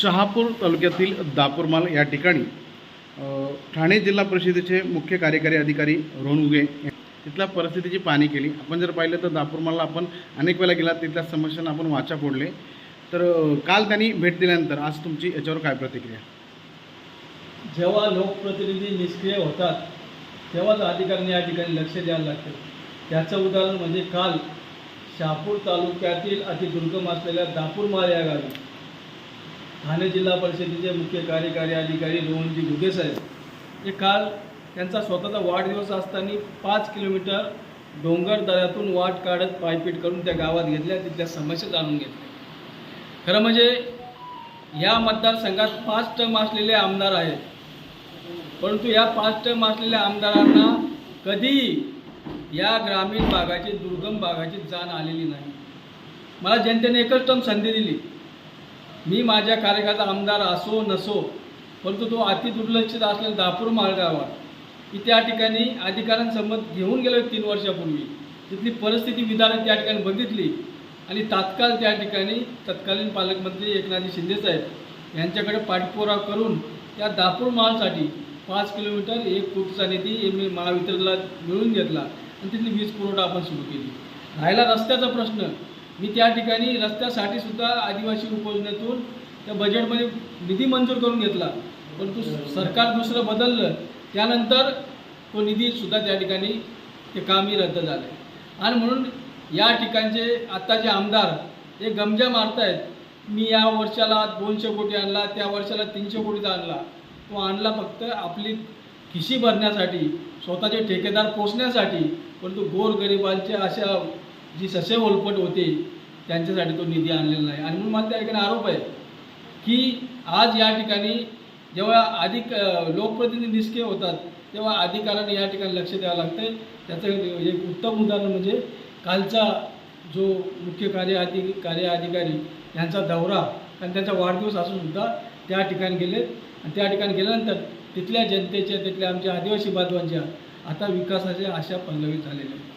शहापूर तालुक्यातील दापूरमाल या ठिकाणी ठाणे जिल्हा परिषदेचे मुख्य कार्यकारी अधिकारी रोहन उगे तिथल्या परिस्थितीची पाहणी केली. आपण जर पाहिलं तर दापूरमालला आपण अनेक वेळा गेला तिथल्या समस्यांना आपण वाचा फोडले. तर काल त्यांनी भेट दिल्यानंतर आज तुमची याच्यावर काय प्रतिक्रिया? जेव्हा लोकप्रतिनिधी निष्क्रिय होतात तेव्हाच अधिकाऱ्यांनी या ठिकाणी लक्ष द्यायला लागतं. त्याचं उदाहरण म्हणजे काल शहापूर तालुक्यातील अतिदुर्गम असलेल्या दापूरमाल या गावी ठाणे जिल्हा परिषदेचे मुख्य कार्यकारी अधिकारी रोहनजी घुगे साहेब. हे काल त्यांचा स्वतःचा वाढदिवस असताना पाच किलोमीटर डोंगर दऱ्यातून वाट काढत पायपीट करून त्या गावात घेतल्या तिथल्या समस्या जाणून घेतल्या. खरं म्हणजे या मतदारसंघात पाच टर्म असलेले आमदार आहेत. परंतु या पाच टर्म असलेल्या आमदारांना कधीही या ग्रामीण भागाची दुर्गम भागाची जाण आलेली नाही. मला जनतेने एकच टर्म संधी दिली. मी माझ्या कार्यकाळाचा आमदार असो नसो परंतु तो अति दुर्लक्षित असलेला दापूर माळगावात की त्या ठिकाणी अधिकाऱ्यांसंबंध घेऊन गेलो तीन वर्षापूर्वी. तिथली परिस्थिती विधानं त्या ठिकाणी बघितली आणि तात्काळ त्या ठिकाणी तत्कालीन पालकमंत्री एकनाथजी शिंदेसाहेब यांच्याकडे पाठपुरावा करून त्या दापूर माळसाठी पाच किलोमीटर एक कोटीचा निधी मी महावितरणला मिळवून घेतला आणि तिथली वीज पुरवठा आपण सुरू केली. राहिला रस्त्याचा प्रश्न. मी त्या ठिकाणी रस्त्यासाठी सुद्धा आदिवासी उपयोजनेतून त्या बजेटमध्ये निधी मंजूर करून घेतला. परंतु सरकार दुसरं बदललं त्यानंतर तो निधीसुद्धा त्या ठिकाणी ते कामही रद्द झालं. आणि म्हणून या ठिकाणचे आत्ताचे आमदार हे गमजा मारतायत मी या वर्षाला दोनशे कोटी आणला त्या वर्षाला तीनशे कोटीचा आणला. तो आणला फक्त आपली खिशी भरण्यासाठी स्वतःचे ठेकेदार पोचण्यासाठी परंतु गोरगरिबांचे अशा जी ससे ओलपट होते त्यांच्यासाठी तो निधी आणलेला नाही. आणि म्हणून मला त्या ठिकाणी आरोप आहे की आज या ठिकाणी जेव्हा अधिक लोकप्रतिनिधी निष्क्रिय होतात तेव्हा अधिकाऱ्यांना या ठिकाणी लक्ष द्यावं लागतं त्याचं एक उत्तम उदाहरण म्हणजे कालचा जो मुख्य कार्य अधि कार्य अधिकारी यांचा दौरा आणि त्यांचा वाढदिवस असूनसुद्धा त्या ठिकाणी गेले. आणि त्या ठिकाणी गेल्यानंतर तिथल्या जनतेच्या तिथल्या आमच्या आदिवासी बांधवांच्या आता विकासाच्या आशा पल्लवी झालेल्या आहेत.